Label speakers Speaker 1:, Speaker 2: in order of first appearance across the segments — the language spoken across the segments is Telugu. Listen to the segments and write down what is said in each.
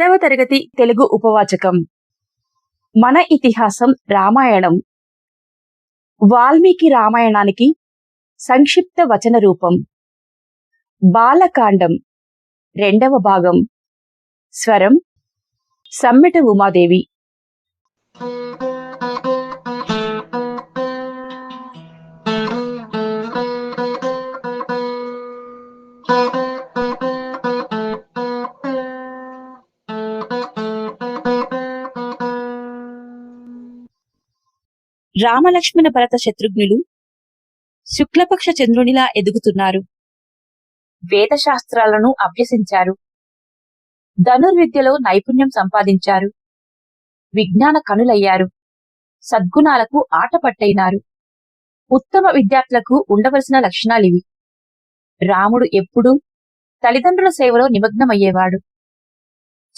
Speaker 1: పదవ తరగతి తెలుగు ఉపవాచకం. మన ఇతిహాసం రామాయణం. వాల్మీకి రామాయణానికి సంక్షిప్త వచన రూపం. బాలకాండం రెండవ భాగం. స్వరం సమ్మెట ఉమాదేవి. రామలక్ష్మణ భరత శత్రుఘ్నులు శుక్లపక్ష చంద్రునిలా ఎదుగుతున్నారు. వేదశాస్త్రాలను అభ్యసించారు. ధనుర్విద్యలో నైపుణ్యం సంపాదించారు. విజ్ఞాన కనులయ్యారు. సద్గుణాలకు ఆట పట్టైనారు ఉత్తమ విద్యార్థులకు ఉండవలసిన లక్షణాలివి రాముడు ఎప్పుడూ తల్లిదండ్రుల సేవలో నిమగ్నమయ్యేవాడు.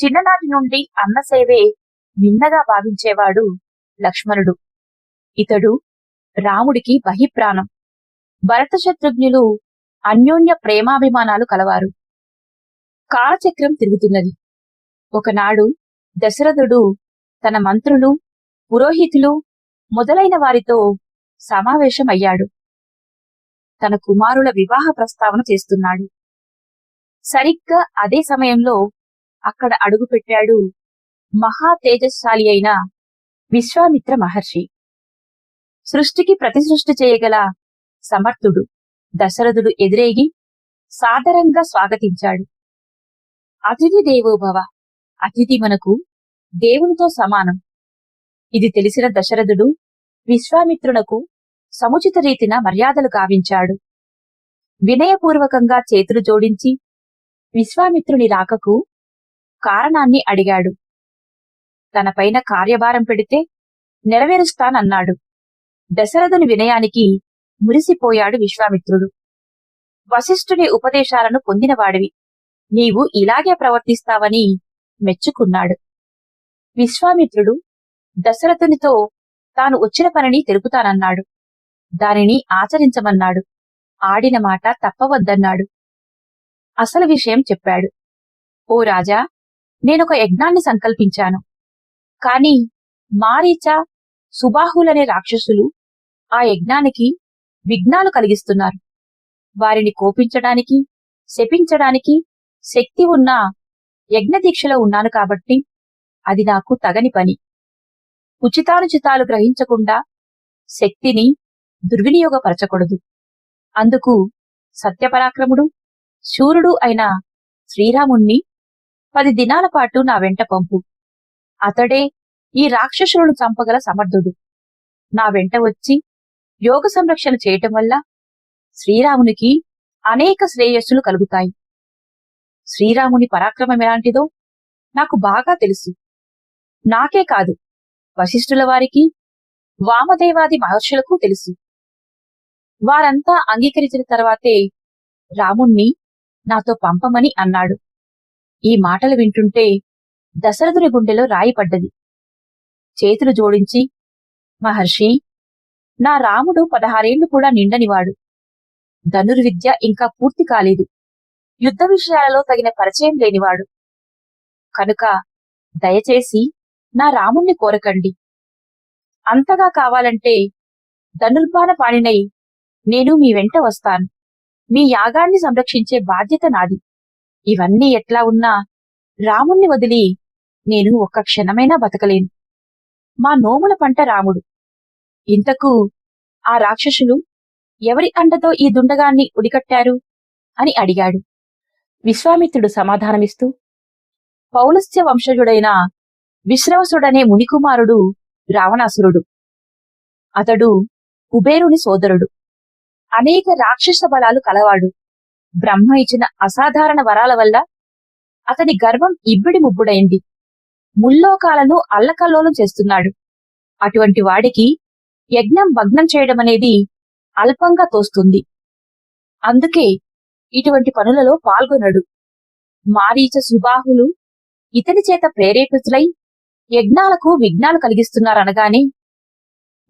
Speaker 1: చిన్ననాటి నుండి అన్న సేవే నిన్నగా భావించేవాడు లక్ష్మణుడు. ఇతడు రాముడికి బహిప్రాణం. భరత శత్రుఘ్నులు అన్యోన్య ప్రేమాభిమానాలు కలవారు. కాలచక్రం తిరుగుతున్నది. ఒకనాడు దశరథుడు తన మంత్రులు పురోహితులు మొదలైన వారితో సమావేశమయ్యాడు. తన కుమారుల వివాహ ప్రస్తావన చేస్తున్నాడు. సరిగ్గా అదే సమయంలో అక్కడ అడుగుపెట్టాడు మహా తేజస్శాలి అయిన విశ్వామిత్ర మహర్షి. సృష్టికి ప్రతిసృష్టి చేయగల సమర్థుడు దశరథుడు ఎదురేగి సాదరంగా స్వాగతించాడు. అతిథి దేవోభవ అతిథి మనకు దేవునితో సమానం. ఇది తెలిసిన దశరథుడు విశ్వామిత్రునకు సముచిత రీతిన మర్యాదలు గావించాడు. వినయపూర్వకంగా చేతులు జోడించి విశ్వామిత్రుని రాకకు కారణాన్ని అడిగాడు. తనపైన కార్యభారం పెడితే నెరవేరుస్తానన్నాడు. దశరథుని వినయానికి మురిసిపోయాడు విశ్వామిత్రుడు. వశిష్ఠుని ఉపదేశాలను పొందినవాడివి. నీవు ఇలాగే ప్రవర్తిస్తావని మెచ్చుకున్నాడు. విశ్వామిత్రుడు దశరథునితో తాను వచ్చిన పనిని తెలుపుతానన్నాడు. దానిని ఆచరించమన్నాడు. ఆడిన మాట తప్పవద్దన్నాడు. అసలు విషయం చెప్పాడు. ఓ రాజా నేనొక యజ్ఞాన్ని సంకల్పించాను. కాని మారీచ సుబాహులనే రాక్షసులు ఆ యజ్ఞానికి విఘ్నాలు కలిగిస్తున్నారు. వారిని కోపించడానికి శపించడానికి శక్తి ఉన్న యజ్ఞదీక్షలో ఉన్నాను కాబట్టి అది నాకు తగని పని. ఉచితానుచితాలు గ్రహించకుండా శక్తిని దుర్వినియోగపరచకూడదు. అందుకు సత్యపరాక్రముడు శూరుడు అయిన శ్రీరాముణ్ణి పది దినాల పాటు నా వెంట పంపు. అతడే ఈ రాక్షసులను చంపగల సమర్థుడు. నా వెంట వచ్చి యోగ సంరక్షణ చేయటం వల్ల శ్రీరామునికి అనేక శ్రేయస్సులు కలుగుతాయి. శ్రీరాముని పరాక్రమం ఎలాంటిదో నాకు బాగా తెలుసు. నాకే కాదు వశిష్ఠుల వారికి వామదేవాది మహర్షులకు తెలుసు. వారంతా అంగీకరించిన తర్వాతే రాముణ్ణి నాతో పంపమని అన్నాడు. ఈ మాటలు వింటుంటే దశరథుని గుండెలో రాయి పడ్డది. చేతులు జోడించి మహర్షి నా రాముడు పదహారేళ్ళు కూడా నిండనివాడు. ధనుర్విద్య ఇంకా పూర్తి కాలేదు. యుద్ధ విషయాలలో తగిన పరిచయం లేనివాడు. కనుక దయచేసి నా రాముణ్ణి కోరకండి. అంతగా కావాలంటే ధనుర్బాణ పాణినై నేను మీ వెంట వస్తాను. మీ యాగాన్ని సంరక్షించే బాధ్యత నాది. ఇవన్నీ ఎట్లా ఉన్నా రాముణ్ణి వదిలి నేను ఒక్క క్షణమైనా బతకలేను. మా నోముల పంట రాముడు. ఇంతకు ఆ రాక్షసులు ఎవరి అండతో ఈ దుండగాన్ని ఉడికట్టారు అని అడిగాడు. విశ్వామిత్రుడు సమాధానమిస్తూ పౌలస్య వంశజుడైన విశ్రవసుడనే మునికుమారుడు రావణాసురుడు. అతడు కుబేరుని సోదరుడు. అనేక రాక్షస బలాలు కలవాడు. బ్రహ్మ ఇచ్చిన అసాధారణ వరాల వల్ల అతని గర్వం ఇబ్బిడి ముబ్బుడైంది. ముల్లోకాలను అల్లకల్లోలం చేస్తున్నాడు. అటువంటి వాడికి యజ్ఞం భగ్నం చేయడం అనేది అల్పంగా తోస్తుంది. అందుకే ఇటువంటి పనులలో పాల్గొనడు. మారీచ సుబాహులు ఇతని చేత ప్రేరేపితులై యజ్ఞాలకు విఘ్నాలు కలిగిస్తున్నారనగానే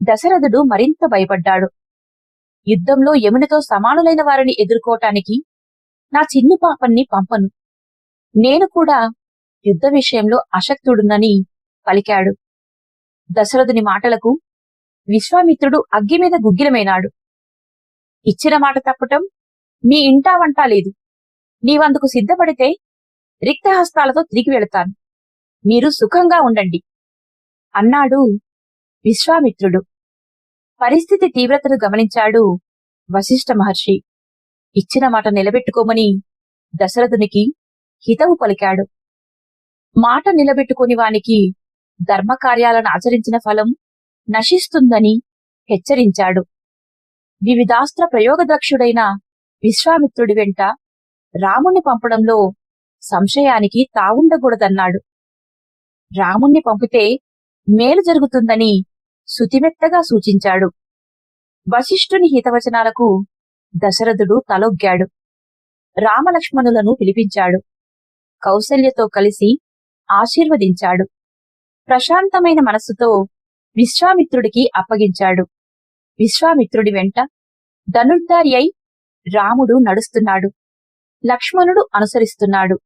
Speaker 1: దశరథుడు మరింత భయపడ్డాడు. యుద్ధంలో యమునితో సమానులైన వారిని ఎదుర్కోవటానికి నా చిన్ని పాపన్ని పంపను. నేను కూడా యుద్ధ విషయంలో అశక్తుడునని పలికాడు. దశరథుని మాటలకు విశ్వామిత్రుడు అగ్గి మీద గుగ్గిలమైనాడు. ఇచ్చిన మాట తప్పటం మీ ఇంటా వంటా లేదు. నీవందుకు సిద్ధపడితే రిక్తహస్తాలతో తిరిగి వెళతాను. మీరు సుఖంగా ఉండండి. అన్నాడు విశ్వామిత్రుడు. పరిస్థితి తీవ్రతను గమనించాడు వశిష్ఠ మహర్షి. ఇచ్చిన మాట నిలబెట్టుకోమని దశరథునికి హితవు పలికాడు. మాట నిలబెట్టుకుని వానికి ధర్మకార్యాలను ఆచరించిన ఫలం నశిస్తుందని హెచ్చరించాడు. వివిధాస్త్ర ప్రయోగదక్షుడైన విశ్వామిత్రుడి వెంట రాముణ్ణి పంపడంలో సంశయానికి తావుండకూడదన్నాడు. రాముణ్ణి పంపితే మేలు జరుగుతుందని సుతిమెత్తగా సూచించాడు. వశిష్ఠుని హితవచనాలకు దశరథుడు తలొగ్గాడు. రామలక్ష్మణులను పిలిపించాడు. కౌసల్యతో కలిసి ఆశీర్వదించాడు. ప్రశాంతమైన మనస్సుతో విశ్వామిత్రుడికి అప్పగించాడు. విశ్వామిత్రుడి వెంట ధనుర్ధారి అయి రాముడు నడుస్తున్నాడు. లక్ష్మణుడు అనుసరిస్తున్నాడు.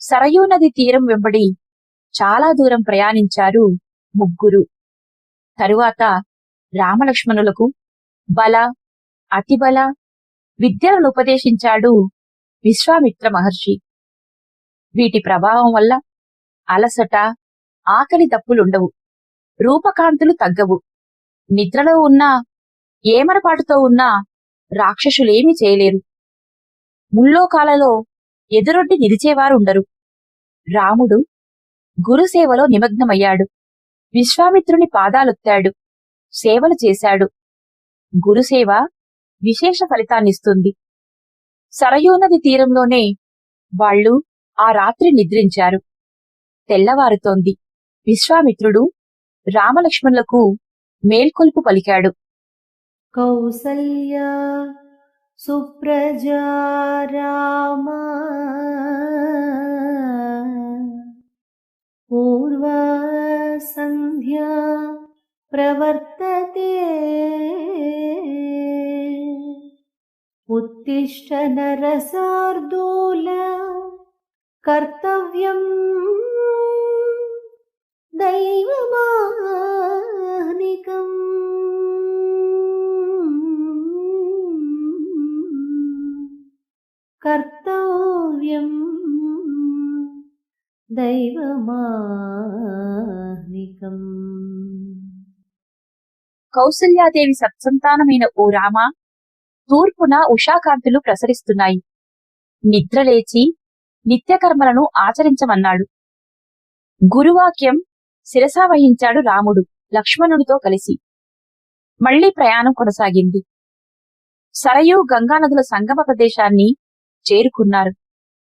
Speaker 1: సరయూ నది తీరం వెంబడి చాలా దూరం ప్రయాణించారు ముగ్గురు. తరువాత రామలక్ష్మణులకు బల అతిబల విద్యలను ఉపదేశించాడు విశ్వామిత్ర మహర్షి. వీటి ప్రభావం వల్ల అలసట ఆకలి తప్పులుండవు రూపకాంతులు తగ్గవు. నిద్రలో ఉన్నా ఏమరపాటుతో ఉన్నా రాక్షసులేమీ చేయలేరు. ముల్లోకాలలో ఎదురొడ్డి నిలిచేవారుండరు. రాముడు గురుసేవలో నిమగ్నమయ్యాడు. విశ్వామిత్రుని పాదాలొత్తాడు సేవలు చేశాడు. గురుసేవ విశేష ఫలితాన్నిస్తుంది. సరయూనది తీరంలోనే వాళ్ళు ఆ రాత్రి నిద్రించారు. తెల్లవారుతోంది. విశ్వామిత్రుడు రామలక్ష్మణులకు మేల్కొల్పు పలికాడు.
Speaker 2: కౌసల్యా సుప్రజా రామా. పూర్వా సంధ్యా ప్రవర్తతే ఉత్తిష్ట నరసార్దూల కర్తవ్యం దైవమాహ్నికం కర్తవ్యం దైవమాహ్నికం
Speaker 1: కౌసల్యాదేవి సత్సంతానమైన ఓ రామ తూర్పున ఉషాకాంతులు ప్రసరిస్తున్నాయి. నిద్రలేచి నిత్యకర్మలను ఆచరించమన్నాడు. గురువాక్యం శిరసా వహించాడు రాముడు లక్ష్మణుడితో కలిసి. మళ్ళీ ప్రయాణం కొనసాగింది. సరయూ గంగానదుల సంగమ ప్రదేశాన్ని చేరుకున్నారు.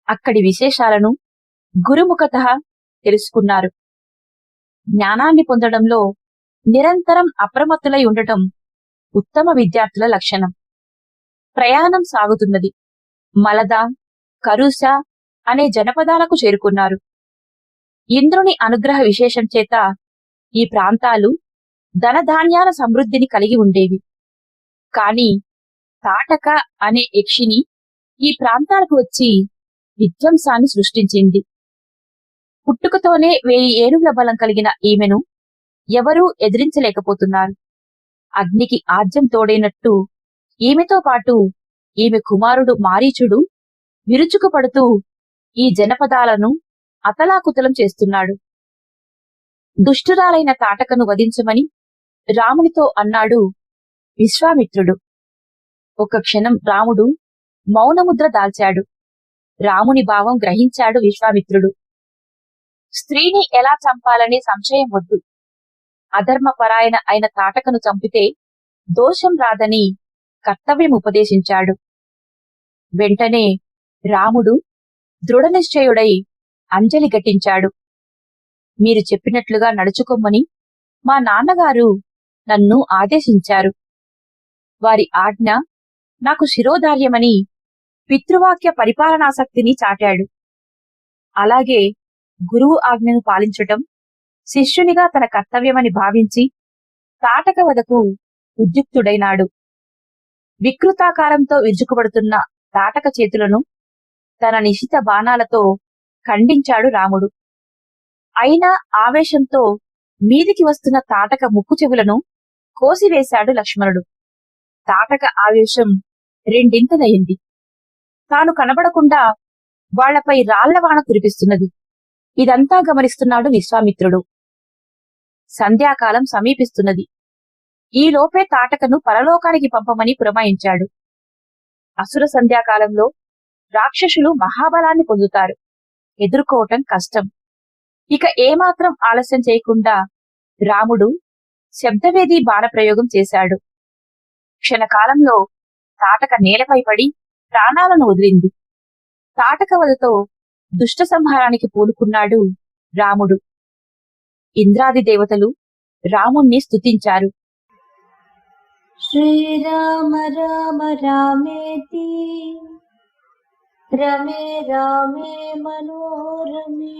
Speaker 1: అక్కడి విశేషాలను గురుముఖత తెలుసుకున్నారు. జ్ఞానాన్ని పొందడంలో నిరంతరం అప్రమత్తులై ఉండటం ఉత్తమ విద్యార్థుల లక్షణం. ప్రయాణం సాగుతున్నది. మలద కరుస అనే జనపదాలకు చేరుకున్నారు. ఇంద్రుని అనుగ్రహ విశేషం చేత ఈ ప్రాంతాలు ధనధాన్యాల సమృద్ధిని కలిగి ఉండేవి. కాని తాటక అనే యక్షిని ఈ ప్రాంతాలకు వచ్చి విధ్వంసాన్ని సృష్టించింది. పుట్టుకతోనే వేయి ఏనుగుల బలం కలిగిన ఈమెను ఎవరూ ఎదిరించలేకపోతున్నారు. అగ్నికి ఆద్యం తోడైనట్టు ఈమెతో పాటు ఈమె కుమారుడు మారీచుడు విరుచుకుపడుతూ ఈ జనపదాలను అతలాకుతలం చేస్తున్నాడు. దుష్టురాలైన తాటకను వధించమని రామునితో అన్నాడు విశ్వామిత్రుడు. ఒక క్షణం రాముడు మౌనముద్ర దాల్చాడు. రాముని భావం గ్రహించాడు విశ్వామిత్రుడు. స్త్రీని ఎలా చంపాలనే సంశయం వద్దు. అధర్మపరాయణ అయిన తాటకను చంపితే దోషం రాదని కర్తవ్యం ఉపదేశించాడు. వెంటనే రాముడు దృఢనిశ్చయుడై అంజలి ఘటించాడు మీరు చెప్పినట్లుగా నడుచుకోమని మా నాన్నగారు నన్ను ఆదేశించారు. వారి ఆజ్ఞ నాకు శిరోధార్యమని పితృవాక్య పరిపాలనాసక్తిని చాటాడు. అలాగే గురువు ఆజ్ఞను పాలించటం శిష్యునిగా తన కర్తవ్యమని భావించి తాటక వదకు ఉద్యుక్తుడైనాడు. వికృతాకారంతో విరుచుకుపడుతున్న తాటక చేతులను తన నిశిత బాణాలతో ఖండించాడు రాముడు. అయినా ఆవేశంతో మీదికి వస్తున్న తాటక ముక్కు చెవులను కోసివేశాడు లక్ష్మణుడు. తాటక ఆవేశం రెండింతలయింది తాను కనబడకుండా వాళ్ళపై రాళ్ళవాన కురిపిస్తున్నది. ఇదంతా గమనిస్తున్నాడు విశ్వామిత్రుడు. సంధ్యాకాలం సమీపిస్తున్నది. ఈ లోపే తాటకను పరలోకానికి పంపమని పురమాయించాడు. అసుర సంధ్యాకాలంలో రాక్షసులు మహాబలాన్ని పొందుతారు. ఎదుర్కోవటం కష్టం. ఇక ఏమాత్రం ఆలస్యం చేయకుండా రాముడు శబ్దవేది బాణప్రయోగం చేశాడు. క్షణకాలంలో తాటక నేలపై పడి ప్రాణాలను వదిలింది. తాటక వదతో దుష్ట సంహారానికి పూనుకున్నాడు రాముడు. ఇంద్రాది దేవతలు రాముణ్ణి స్తుతించారు.
Speaker 2: श्रीराम राम रामेति रमे रामे मनोरमे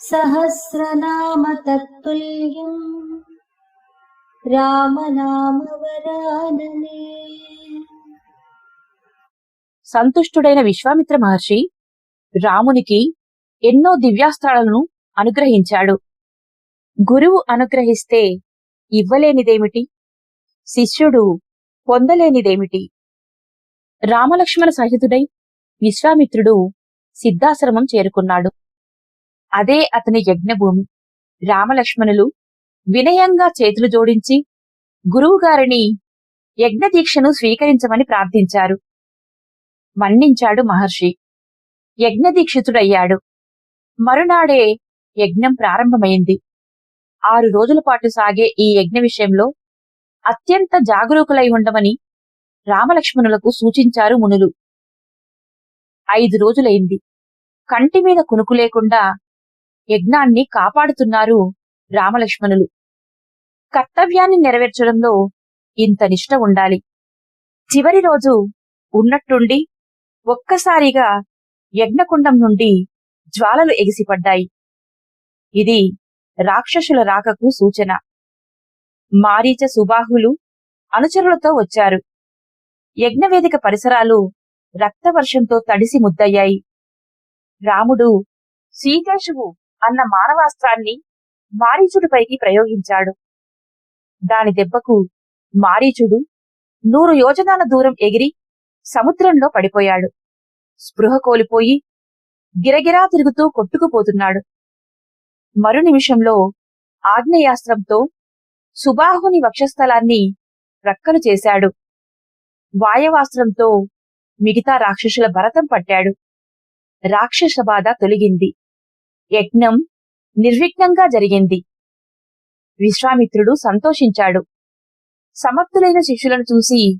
Speaker 2: सहस्रनाम तत्तुल्यम् रामनामवरानने
Speaker 1: సంతుష్టుడైన విశ్వామిత్ర మహర్షి రామునికి ఎన్నో దివ్యాస్త్రాలను అనుగ్రహించాడు గురువు అనుగ్రహిస్తే ఇవ్వలేనిదేమిటి? శిష్యుడు పొందలేనిదేమిటి? రామలక్ష్మణ సహితుడై విశ్వామిత్రుడు సిద్ధాశ్రమం చేరుకున్నాడు. అదే అతని యజ్ఞభూమి. రామలక్ష్మణులు వినయంగా చేతులు జోడించి గురువుగారిని యజ్ఞదీక్షను స్వీకరించమని ప్రార్థించారు. మన్నించాడు మహర్షి. యజ్ఞదీక్షితుడయ్యాడు. మరునాడే యజ్ఞం ప్రారంభమైంది. ఆరు రోజుల పాటు సాగే ఈ యజ్ఞ విషయంలో అత్యంత జాగరూకులై ఉండమని రామలక్ష్మణులకు సూచించారు మునులు. ఐదు రోజులైంది. కంటి మీద కునుకు లేకుండా యజ్ఞాన్ని కాపాడుతున్నారు రామలక్ష్మణులు. కర్తవ్యాన్ని నెరవేర్చడంలో ఇంత నిష్ట ఉండాలి. చివరి రోజు ఉన్నట్టుండి ఒక్కసారిగా యజ్ఞకుండం నుండి జ్వాలలు ఎగిసిపడ్డాయి. ఇది రాక్షసుల రాకకు సూచన. మారీచ సుబాహులు అనుచరులతో వచ్చారు. యజ్ఞవేదిక పరిసరాలు రక్తవర్షంతో తడిసి ముద్దయ్యాయి. రాముడు సీతేశువు అన్న మానవాస్త్రాన్ని మారీచుడిపైకి ప్రయోగించాడు. దాని దెబ్బకు మారీచుడు నూరు యోజనాల దూరం ఎగిరి సముద్రంలో పడిపోయాడు. స్పృహ కోల్పోయి గిరగిరా తిరుగుతూ కొట్టుకుపోతున్నాడు. మరు నిమిషంలో ఆగ్నేయాస్త్రంతో సుబాహుని వక్షస్థలాన్ని రక్కలు చేశాడు. వాయవాస్త్రంతో మిగతా రాక్షసుల భరతం పట్టాడు. రాక్షస బాధ తొలగింది. యజ్ఞం నిర్విఘ్నంగా జరిగింది. విశ్వామిత్రుడు సంతోషించాడు. సమర్థులైన శిష్యులను చూసి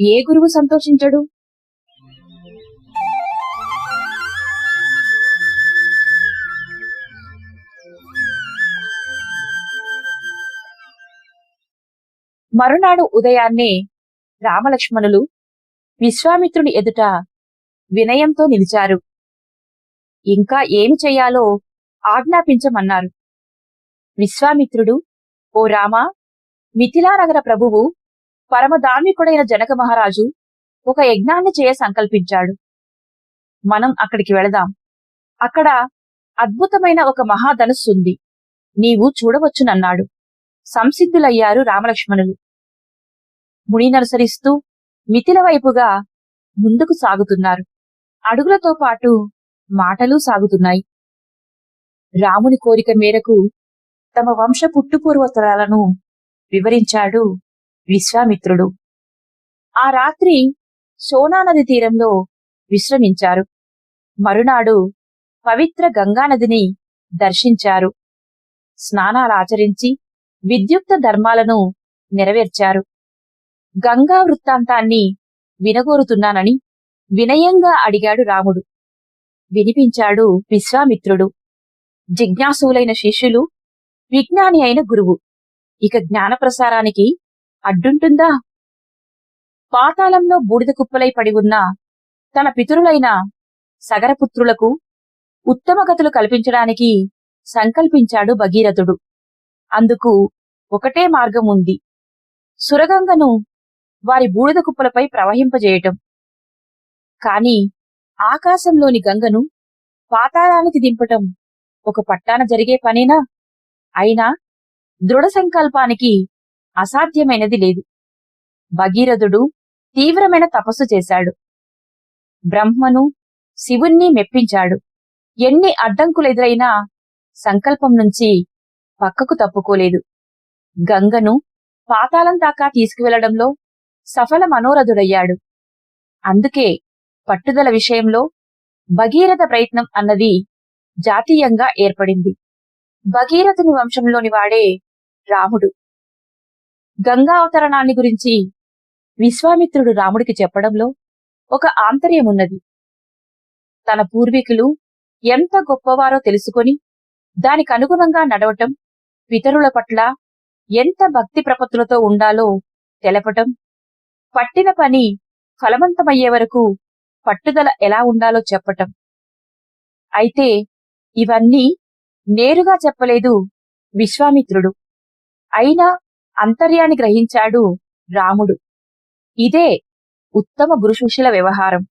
Speaker 1: ఏ గురువు సంతోషించడు? మరునాడు ఉదయాన్నే రామలక్ష్మణులు విశ్వామిత్రుని ఎదుట వినయంతో నిలిచారు. ఇంకా ఏమి చెయ్యాలో ఆజ్ఞాపించమన్నారు. విశ్వామిత్రుడు ఓ రామా మిథిలానగర ప్రభువు పరమధార్మికుడైన జనక మహారాజు ఒక యజ్ఞాన్ని చేయ సంకల్పించాడు. మనం అక్కడికి వెళదాం. అక్కడ అద్భుతమైన ఒక మహాధనుస్సుంది. నీవు చూడవచ్చునన్నాడు. సంసిద్ధులయ్యారు రామలక్ష్మణులు. మునిననుసరిస్తూ మిథిల వైపుగా ముందుకు సాగుతున్నారు. అడుగులతో పాటు మాటలు సాగుతున్నాయి. రాముని కోరిక మేరకు తమ వంశ పుట్టుపూర్వతరాలను వివరించాడు విశ్వామిత్రుడు. ఆ రాత్రి సోనా నది తీరంలో విశ్రమించారు. మరునాడు పవిత్ర గంగానదిని దర్శించారు. స్నానాలాచరించి విద్యుక్త ధర్మాలను నెరవేర్చారు. గంగా వృత్తాంతాన్ని వినగోరుతున్నానని వినయంగా అడిగాడు రాముడు. వినిపించాడు విశ్వామిత్రుడు. జిజ్ఞాసులైన శిష్యులు విజ్ఞాని అయిన గురువు. ఇక జ్ఞాన ప్రసారానికి అడ్డుంటుందా? పాతాళంలో బూడిద కుప్పలై పడి ఉన్న తన పితరులైన సగరపుత్రులకు ఉత్తమ గతులు కల్పించడానికి సంకల్పించాడు భగీరథుడు. అందుకు ఒకటే మార్గం ఉంది సురగంగను వారి బూడిద కుప్పలపై ప్రవహింపజేయటం. కాని ఆకాశంలోని గంగను పాతాళానికి దింపటం ఒక పట్టాన జరిగే పనేనా? అయినా దృఢ సంకల్పానికి అసాధ్యమైనది లేదు. భగీరథుడు తీవ్రమైన తపస్సు చేశాడు. బ్రహ్మను శివుణ్ణి మెప్పించాడు. ఎన్ని అడ్డంకులెదురైనా సంకల్పం నుంచి పక్కకు తప్పుకోలేదు. గంగను పాతాళం దాకా తీసుకువెళ్ళడంలో సఫల మనోరథుడయ్యాడు. అందుకే పట్టుదల విషయంలో భగీరథ ప్రయత్నం అన్నది జాతీయంగా ఏర్పడింది. భగీరథుని వంశంలోని వాడే రాముడు. గంగా అవతరణాన్ని గురించి విశ్వామిత్రుడు రాముడికి చెప్పడంలో ఒక ఆంతర్యమున్నది. తన పూర్వీకులు ఎంత గొప్పవారో తెలుసుకొని దానికి అనుగుణంగా నడవటం పితరుల పట్ల ఎంత భక్తి ప్రపత్తులతో ఉండాలో తెలపటం పట్టిన పని ఫలవంతమయ్యే వరకు పట్టుదల ఎలా ఉండాలో చెప్పటం. అయితే ఇవన్నీ నేరుగా చెప్పలేదు విశ్వామిత్రుడు. అయినా అంతర్యాన్ని గ్రహించాడు రాముడు. ఇదే ఉత్తమ గురుశిష్యుల వ్యవహారం.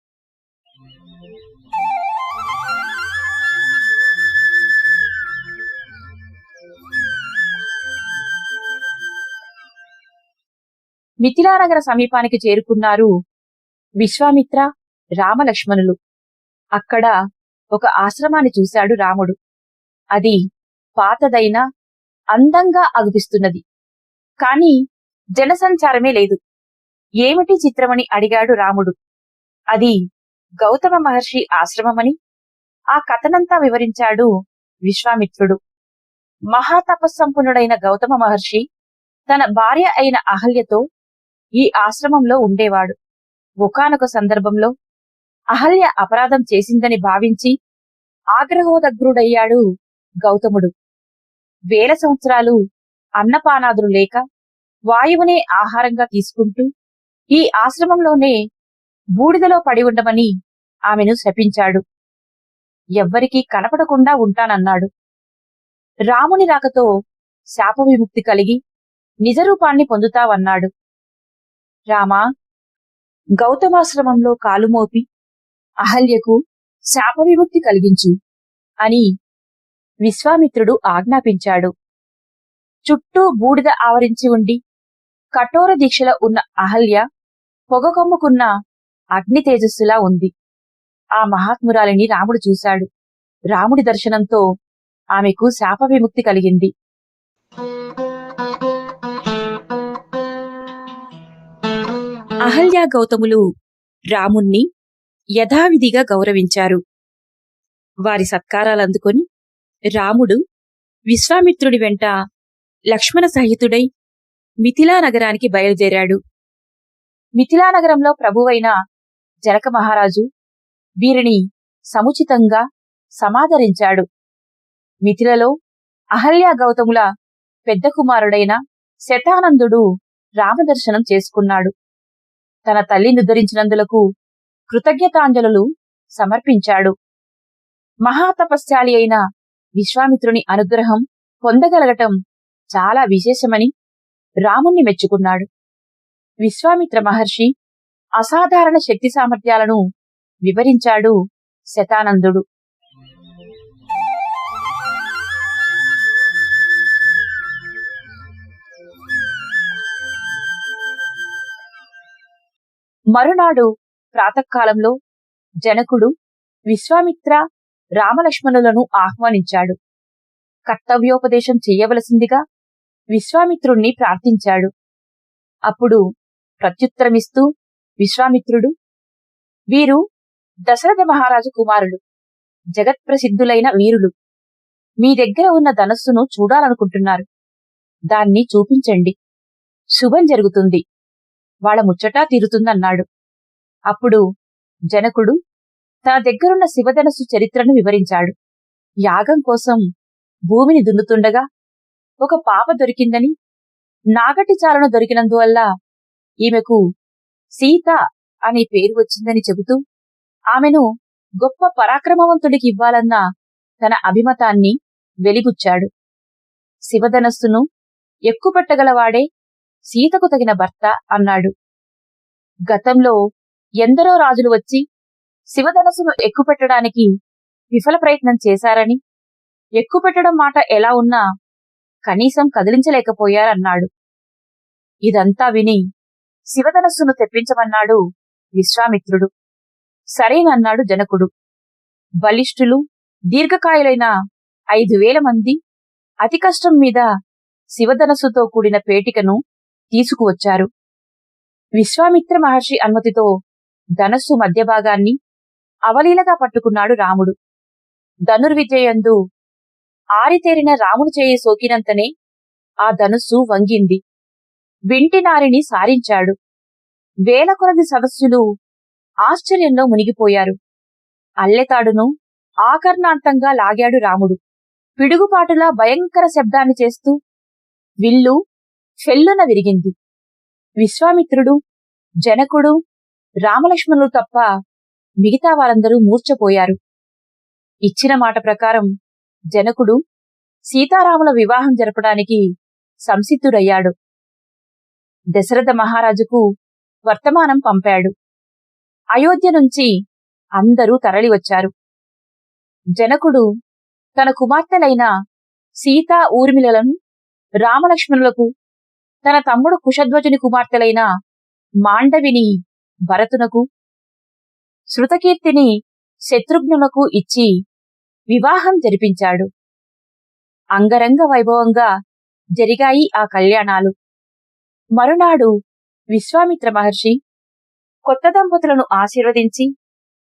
Speaker 1: మిథిలానగర సమీపానికి చేరుకున్నారు విశ్వామిత్ర రామలక్ష్మణులు. అక్కడ ఒక ఆశ్రమాన్ని చూశాడు రాముడు. అది పాతదైన అందంగా అగుపిస్తున్నది. కాని జనసంచారమే లేదు. ఏమిటి చిత్రమని అడిగాడు రాముడు. అది గౌతమ మహర్షి ఆశ్రమమని ఆ కథనంతా వివరించాడు విశ్వామిత్రుడు. మహాతపస్సంపన్నుడైన గౌతమ మహర్షి తన భార్య అయిన అహల్యతో ఈ ఆశ్రమంలో ఉండేవాడు. ఒకానొక సందర్భంలో అహల్య అపరాధం చేసిందని భావించి ఆగ్రహోదగ్రుడయ్యాడు గౌతముడు. వేల సంవత్సరాలు అన్నపానాదులు లేక వాయువునే ఆహారంగా తీసుకుంటూ ఈ ఆశ్రమంలోనే బూడిదలో పడి ఉండమని ఆమెను శపించాడు. ఎవ్వరికీ కనపడకుండా ఉంటానన్నాడు. రాముని రాకతో శాప విముక్తి కలిగి నిజరూపాన్ని పొందుతావన్నాడు. రామా గౌతమాశ్రమంలో కాలుమోపి అహల్యకు శాప విముక్తి కలిగించు అని విశ్వామిత్రుడు ఆజ్ఞాపించాడు. చుట్టూ బూడిద ఆవరించి ఉండి కఠోర దీక్షలో ఉన్న అహల్య పొగకొమ్ముకున్న అగ్ని తేజస్సులా ఉంది. ఆ మహాత్మురాలిని రాముడు చూశాడు. రాముడి దర్శనంతో ఆమెకు శాప విముక్తి కలిగింది. అహల్యా గౌతములు రాముణ్ణి యథావిధిగా గౌరవించారు. వారి సత్కారాలందుకొని రాముడు విశ్వామిత్రుడి వెంట లక్ష్మణ సహితుడై మిథిలా నగరానికి బయలుదేరాడు. మిథిలా నగరంలో ప్రభువైన జనక మహారాజు వీరిని సముచితంగా సమాదరించాడు. మిథిలలో అహల్యా గౌతముల పెద్ద కుమారుడైన శతానందుడు రామదర్శనం చేసుకున్నాడు. తన తల్లిని ధరించినందులకు కృతజ్ఞతాంజలులు సమర్పించాడు. మహాతపస్శాలి అయిన విశ్వామిత్రుని అనుగ్రహం పొందగలగటం చాలా విశేషమని రాముణ్ణి మెచ్చుకున్నాడు. విశ్వామిత్ర మహర్షి అసాధారణ శక్తి సామర్థ్యాలను వివరించాడు శతానందుడు. మరునాడు ప్రాతకాలంలో జనకుడు విశ్వామిత్ర రామలక్ష్మణులను ఆహ్వానించాడు. కర్తవ్యోపదేశం చెయ్యవలసిందిగా విశ్వామిత్రుణ్ణి ప్రార్థించాడు. అప్పుడు ప్రత్యుత్తరమిస్తూ విశ్వామిత్రుడు వీరు దశరథ మహారాజు కుమారులు జగత్ప్రసిద్ధులైన వీరులు. మీ దగ్గర ఉన్న ధనస్సును చూడాలనుకుంటున్నారు. దాన్ని చూపించండి. శుభం జరుగుతుంది. వాళ్ళ ముచ్చటా తీరుతుందన్నాడు. అప్పుడు జనకుడు తన దగ్గరున్న శివధనస్సు చరిత్రను వివరించాడు. యాగం కోసం భూమిని దున్నుతుండగా ఒక పాప దొరికిందని నాగటి చాలన దొరికినందువల్ల ఈమెకు సీత అనే పేరు వచ్చిందని చెబుతూ ఆమెను గొప్ప పరాక్రమవంతుడికి ఇవ్వాలన్న తన అభిమతాన్ని వెలిగుచ్చాడు శివధనస్సును ఎక్కుపెట్టగలవాడే సీతకు తగిన భర్త అన్నాడు. గతంలో ఎందరో రాజులు వచ్చి శివధనస్సును ఎక్కుపెట్టడానికి విఫల ప్రయత్నం చేశారని ఎక్కుపెట్టడం మాట ఎలా ఉన్నా కనీసం కదిలించలేకపోయారన్నాడు. ఇదంతా విని శివధనస్సును తెప్పించమన్నాడు విశ్వామిత్రుడు. సరేనన్నాడు జనకుడు. బలిష్ఠులు దీర్ఘకాయులైన ఐదు వేల మంది అతి కష్టం మీద శివధనస్సుతో కూడిన పేటికను తీసుకువచ్చారు. విశ్వామిత్ర మహర్షి అనుమతితో ధనస్సు మధ్య భాగాన్ని అవలీలగా పట్టుకున్నాడు రాముడు. ధనుర్విద్యయందు ఆరితేరిన రాముడు చేయి సోకినంతనే ఆ ధనుస్సు వంగింది. వింటి నారిని సారించాడు. వేల కొలది సదస్సులు ఆశ్చర్యంలో మునిగిపోయారు. అల్లెతాడును ఆకర్ణాంతంగా లాగాడు రాముడు. పిడుగుపాటులా భయంకర శబ్దాన్ని చేస్తూ విల్లు ఫెల్లున విరిగింది. విశ్వామిత్రుడు జనకుడు రామలక్ష్మణులు తప్ప మిగతా వారందరూ మూర్చపోయారు ఇచ్చిన మాట ప్రకారం జనకుడు సీతారాముల వివాహం జరపడానికి సంసిద్ధుడయ్యాడు. దశరథ మహారాజుకు వర్తమానం పంపాడు. అయోధ్య నుంచి అందరూ తరలివచ్చారు. జనకుడు తన కుమార్తెలైన సీతా ఊర్మిళలను రామలక్ష్మణులకు తన తమ్ముడు కుశధ్వజుని కుమార్తెలైన మాండవిని భరతునకు శృతకీర్తిని శత్రుఘ్నునకు ఇచ్చి వివాహం జరిపించాడు. అంగరంగ వైభవంగా జరిగాయి ఆ కళ్యాణాలు. మరునాడు విశ్వామిత్ర మహర్షి కొత్త దంపతులను ఆశీర్వదించి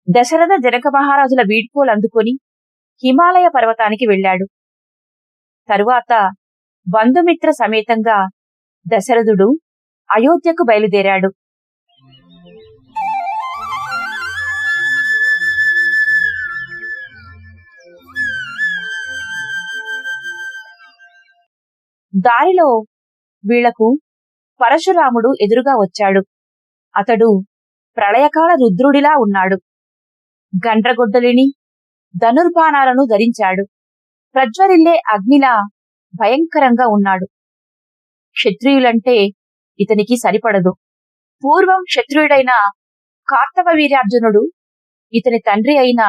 Speaker 1: దశరథ జనక మహారాజుల వీడ్కోలు అందుకొని హిమాలయ పర్వతానికి వెళ్ళాడు. తరువాత బంధుమిత్ర సమేతంగా దశరథుడు అయోధ్యకు బయలుదేరాడు. దారిలో వీళ్ళకు పరశురాముడు ఎదురుగా వచ్చాడు. అతడు ప్రళయకాల రుద్రుడిలా ఉన్నాడు. గండ్రగొడ్డలిని ధనుర్బాణాలను ధరించాడు. ప్రజ్వరిల్లే అగ్నిలా భయంకరంగా ఉన్నాడు. క్షత్రియులంటే ఇతనికి సరిపడదు. పూర్వం క్షత్రియుడైన కార్తవ వీర్యార్జునుడు ఇతని తండ్రి అయిన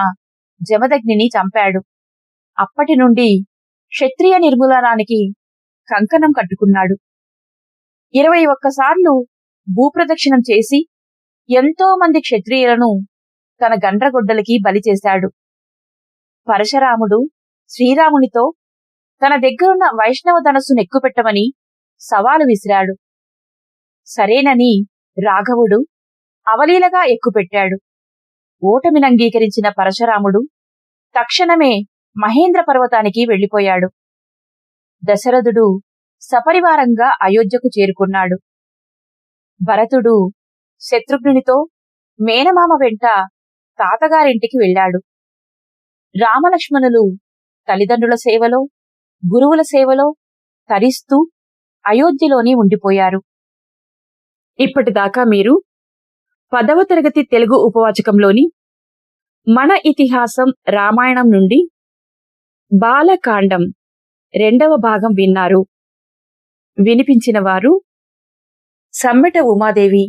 Speaker 1: జమదగ్నిని చంపాడు. అప్పటి నుండి క్షత్రియ నిర్మూలనానికి కంకణం కట్టుకున్నాడు. ఇరవై ఒక్కసార్లు భూప్రదక్షిణం చేసి ఎంతో మంది క్షత్రియులను తన గండ్రగొడ్డలకి బలి చేశాడు. పరశురాముడు శ్రీరామునితో తన దగ్గరున్న వైష్ణవ ధనస్సును ఎక్కుపెట్టమని సవాలు విసిరాడు. సరేనని రాఘవుడు అవలీలగా ఎక్కుపెట్టాడు. ఓటమినంగీకరించిన పరశురాముడు తక్షణమే మహేంద్ర పర్వతానికి వెళ్ళిపోయాడు. దశరథుడు సపరివారంగా అయోధ్యకు చేరుకున్నాడు. భరతుడు శత్రుఘ్నునితో మేనమామ వెంట తాతగారింటికి వెళ్ళాడు. రామలక్ష్మణులు తల్లిదండ్రుల సేవలో గురువుల సేవలో తరిస్తూ అయోధ్యలోనే ఉండిపోయారు. ఇప్పటిదాకా మీరు పదవ తరగతి తెలుగు ఉపవాచకంలోని మన ఇతిహాసం రామాయణం నుండి బాలకాండం రెండవ భాగం విన్నారు. వినిపించిన వారు సమ్మెట ఉమాదేవి.